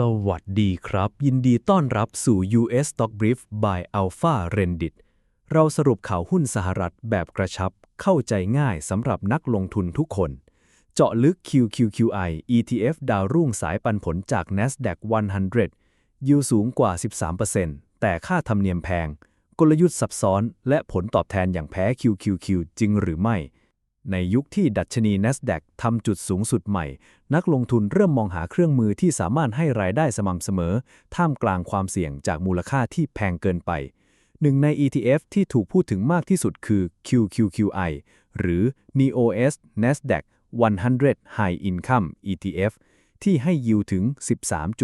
สวัสดีครับ ยินดีต้อนรับสู่ US Stock Brief by Alpha Rendit เราสรุปข่าวหุ้นสหรัฐแบบกระชับเข้าใจง่ายสำหรับนักลงทุนทุกคน เจาะลึก QQQI ETF ดาวรุ่งสายปันผลจาก NASDAQ 100 ยิวสูงกว่า 13%แต่ค่าธรรมเนียมแพง กลยุทธ์ซับซ้อน และผลตอบแทนอย่างแพ้ QQQ จริงหรือไม่ ในยุคที่ดัชนี NASDAQ ทำจุดสูงสุดใหม่ นักลงทุนเริ่มมองหาเครื่องมือที่สามารถให้รายได้สม่ำเสมอ ท่ามกลางความเสี่ยงจากมูลค่าที่แพงเกินไป หนึ่งใน ETF ที่ถูกพูดถึงมากที่สุดคือ QQQI หรือ NEOS NASDAQ 100 High Income ETF ที่ให้ยิวถึง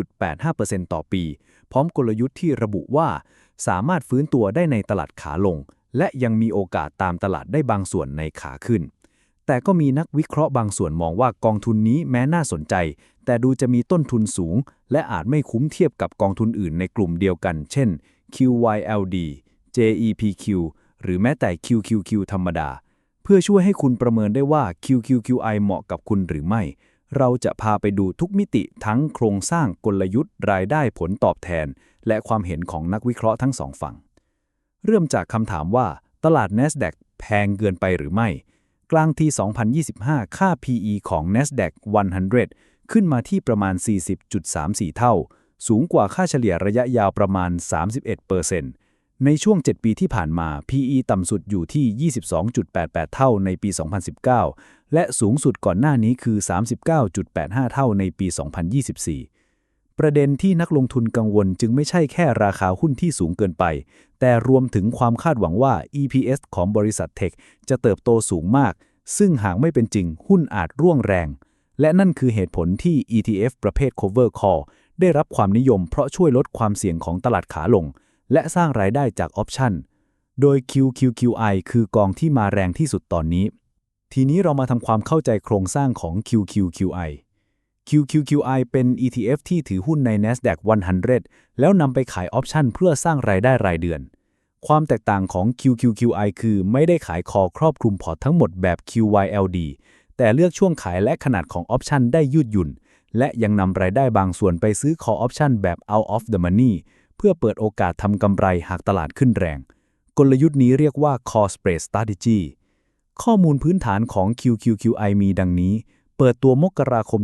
13.85%ต่อปี พร้อมกลยุทธ์ที่ระบุว่า สามารถฟื้นตัวได้ในตลาดขาลง และยังมีโอกาสตามตลาดได้บางส่วนในขาขึ้น แต่ก็มีนักวิเคราะห์บางส่วนมองว่ากองทุนนี้แม้น่าสนใจ แต่ดูจะมีต้นทุนสูง และอาจไม่คุ้มเทียบกับกองทุนอื่นในกลุ่มเดียวกัน เช่น QYLD JEPQ หรือแม้แต่ QQQ ธรรมดา เพื่อช่วยให้คุณประเมินได้ว่า QQQI เหมาะกับคุณหรือไม่ เราจะพาไปดูทุกมิติทั้งโครงสร้างกลยุทธ์ รายได้ผลตอบแทน และความเห็นของนักวิเคราะห์ทั้งสองฝั่ง เริ่มจากคำถามว่า ตลาด NASDAQ แพงเกินไปหรือไม่ กลางที่ 2025 ค่า PE ของ NASDAQ 100 ขึ้นมาที่ประมาณ 40.34 เท่า สูงกว่าค่าเฉลี่ยระยะยาวประมาณ 31%ในช่วง 7 ปีที่ผ่านมา PE ต่ำสุดอยู่ที่ 22.88 เท่าในปี 2019 และสูงสุดก่อนหน้านี้คือ 39.85 เท่าในปี 2024 ประเด็นที่นักลงทุนกังวลจึงไม่ใช่แค่ราคาหุ้นที่สูงเกินไป แต่รวมถึงความคาดหวังว่า EPS ของบริษัทเทคจะเติบโตสูงมาก ซึ่งหากไม่เป็นจริงหุ้นอาจร่วงแรง และนั่นคือเหตุผลที่ ETF ประเภท cover call ได้รับความนิยมเพราะช่วยลดความเสี่ยงของตลาดขาลง และสร้างรายได้จากออปชั่น โดย QQQI คือกองที่มาแรงที่สุดตอนนี้ ทีนี้เรามาทำความเข้าใจโครงสร้างของ QQQI QQQI เป็น ETF ที่ถือหุ้นใน NASDAQ 100 แล้วนำไปขายออปชันเพื่อสร้างรายได้รายเดือน ความแตกต่างของ QQQI คือไม่ได้ขายคอครอบคลุมพอร์ตทั้งหมดแบบ QYLD แต่เลือกช่วงขายและขนาดของออปชันได้ยืดหยุ่น และยังนำรายได้บางส่วนไปซื้อคอออปชันแบบ out of the money เพื่อเปิดโอกาสทำกำไรหากตลาดขึ้นแรง กลยุทธ์นี้เรียกว่า call spread strategy ข้อมูลพื้นฐานของ QQQI มีดังนี้ เปิดตัวมกราคม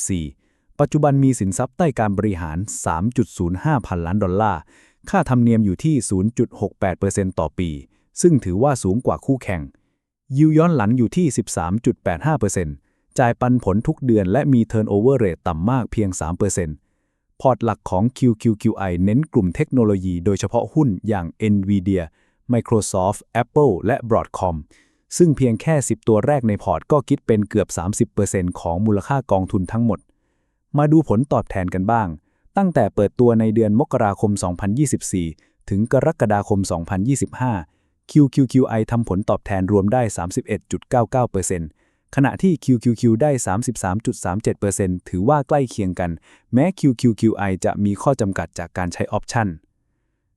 2024 ปัจจุบันมีสินทรัพย์ใต้การบริหาร 3.05 พันล้านดอลลาร์ ค่าธรรมเนียมอยู่ที่ 0.68%ต่อปี ซึ่งถือว่าสูงกว่าคู่แข่ง ยิวย้อนหลังอยู่ที่ 13.85%จ่ายปันผลทุกเดือนและมี turnover rate ต่ำมากเพียง 3%พอร์ตหลักของ QQQI เน้นกลุ่มเทคโนโลยีโดยเฉพาะหุ้นอย่าง NVIDIA Microsoft Apple และ Broadcom ซึ่งเพียงแค่ 10 ตัวแรกในพอร์ตก็คิดเป็นเกือบ 30%ของมูลค่ากองทุนทั้งหมด มาดูผลตอบแทนกันบ้าง ตั้งแต่เปิดตัวในเดือนมกราคม 2024 ถึงกรกฎาคม 2025 QQQI ทำผลตอบแทนรวมได้ 31.99%ขณะที่ QQQ ได้ 33.37%ถือว่าใกล้เคียงกัน แม้ QQQI จะมีข้อจำกัดจากการใช้ออปชั่น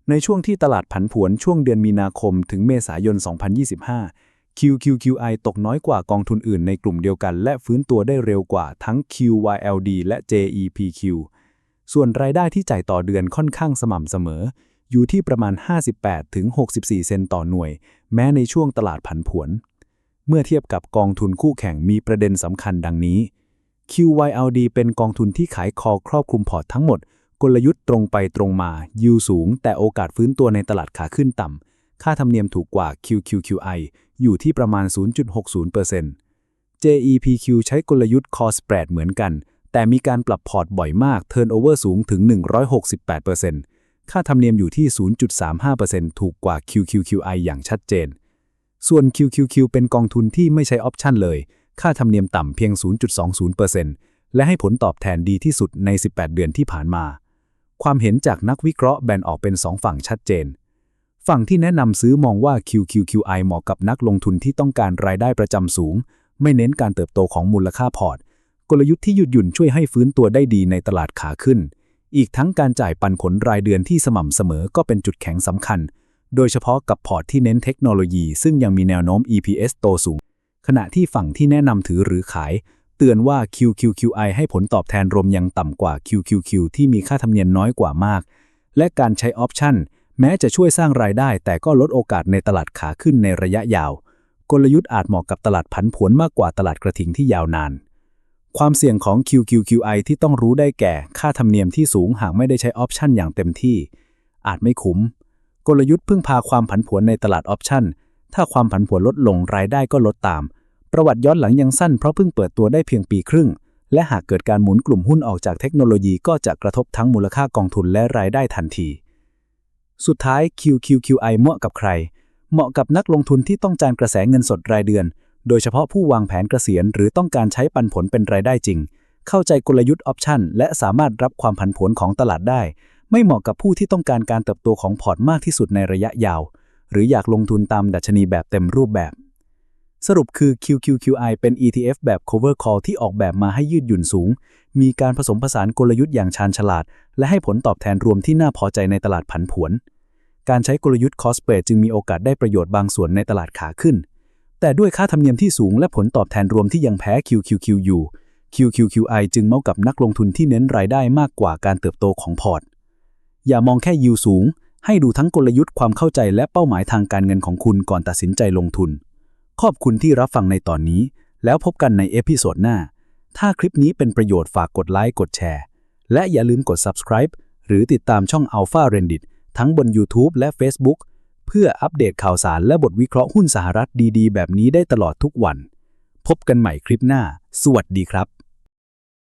ในช่วงที่ตลาดผันผวนช่วงเดือนมีนาคมถึงเมษายน 2025 QQQI ตกน้อยกว่ากองทุนอื่นในกลุ่มเดียวกัน และฟื้นตัวได้เร็วกว่าทั้ง QYLD และ JEPQ ส่วนรายได้ที่จ่ายต่อเดือนค่อนข้างสม่ำเสมอ อยู่ที่ประมาณ 58-64 เซนต์ต่อหน่วย แม้ในช่วงตลาดผันผวน เมื่อเทียบกับกองทุนคู่แข่งมีประเด็นสำคัญดังนี้ QYLD เป็นกองทุนที่ขายคอครอบคลุมพอร์ตทั้งหมด กลยุทธ์ตรงไปตรงมา ยิวสูง แต่โอกาสฟื้นตัวในตลาดขาขึ้นต่ำ ค่าธรรมเนียมถูกกว่า QQQI อยู่ที่ประมาณ 0.60% JEPQ ใช้กลยุทธ์ Call Spread เหมือนกัน แต่มีการปรับพอร์ตบ่อยมาก Turnover สูงถึง 168%ค่าธรรมเนียมอยู่ที่ 0.35%ถูกกว่า QQQI อย่างชัดเจน ส่วน QQQ เป็นกองทุนที่ไม่ใช้ออปชั่นเลย ค่าธรรมเนียมต่ำเพียง 0.20%และให้ผลตอบแทนดีที่สุดใน 18 เดือนที่ผ่านมา ความเห็นจากนักวิเคราะห์แบ่งออกเป็น 2 ฝั่งชัดเจน ฝั่งที่แนะนำซื้อมองว่า QQQI เหมาะกับนักลงทุนที่ต้องการรายได้ประจำสูง ไม่เน้นการเติบโตของมูลค่าพอร์ต กลยุทธ์ที่หยุดหยุ่นช่วยให้ฟื้นตัวได้ดีในตลาดขาขึ้น อีกทั้งการจ่ายปันผลรายเดือนที่สม่ำเสมอก็เป็นจุดแข็งสำคัญ โดยเฉพาะกับพอร์ตที่เน้นเทคโนโลยี ซึ่งยังมีแนวโน้ม EPS โตสูง ขณะที่ฝั่งที่แนะนำถือหรือขาย เตือนว่า QQQI ให้ผลตอบแทนรวมยังต่ำกว่า QQQ ที่มีค่าธรรมเนียมน้อยกว่ามาก และการใช้ออปชั่น แม้จะช่วยสร้างรายได้แต่ก็ลดโอกาสในตลาดขาขึ้นในระยะยาว กลยุทธ์อาจเหมาะกับตลาดผันผวนมากกว่าตลาดกระถิงที่ยาวนาน ความเสี่ยงของ QQQI ที่ต้องรู้ได้แก่ ค่าธรรมเนียมที่สูงหากไม่ได้ใช้ออปชันอย่างเต็มที่ อาจไม่คุ้ม กลยุทธ์พึ่งพาความผันผวนในตลาดออปชันถ้าความผันผวนลดลงรายได้ก็ลดตาม ประวัติย้อนหลังยังสั้นเพราะเพิ่งเปิดตัวได้เพียงปีครึ่ง และหากเกิดการหมุนกลุ่มหุ้นออกจากเทคโนโลยีก็จะกระทบทั้งมูลค่ากองทุนและรายได้ทันที สุดท้าย QQQI เหมาะกับใคร เหมาะกับนักลงทุนที่ต้องการกระแสเงินสดรายเดือน โดยเฉพาะผู้วางแผนเกษียณ หรือต้องการใช้ปันผลเป็นรายได้จริง เข้าใจกลยุทธ์ออปชันและสามารถรับความผันผวนของตลาดได้ ไม่เหมาะกับผู้ที่ต้องการการเติบโตของพอร์ตมากที่สุดในระยะยาว หรืออยากลงทุนตามดัชนีแบบเต็มรูปแบบ สรุปคือ QQQI เป็น ETF แบบ cover call ที่ออกแบบมาให้ยืดหยุ่นสูง มีการผสมผสานกลยุทธ์อย่างชาญฉลาด และให้ผลตอบแทนรวมที่น่าพอใจในตลาดผันผวน การใช้กลยุทธ์ cost spread จึงมีโอกาสได้ประโยชน์บางส่วนในตลาดขาขึ้น แต่ด้วยค่าธรรมเนียมที่สูงและผลตอบแทนรวมที่ยังแพ้ QQQ อยู่ QQQI จึงเหมาะกับนักลงทุนที่เน้นรายได้มากกว่าการเติบโตของพอร์ต อย่ามองแค่ยิวสูง ให้ดูทั้งกลยุทธ์ความเข้าใจและเป้าหมายทางการเงินของคุณก่อนตัดสินใจลงทุน ขอบคุณที่รับฟังในตอนนี้ แล้วพบกันในเอพิโซดหน้า ถ้าคลิปนี้เป็นประโยชน์ฝากกดไลค์กดแชร์ และอย่าลืมกด subscribe หรือติดตามช่อง Alpha Rendit ทั้งบน YouTube และ Facebook เพื่ออัปเดตข่าวสารและบทวิเคราะห์หุ้นสหรัฐดีๆ แบบนี้ได้ตลอดทุกวัน พบกันใหม่คลิปหน้า สวัสดีครับ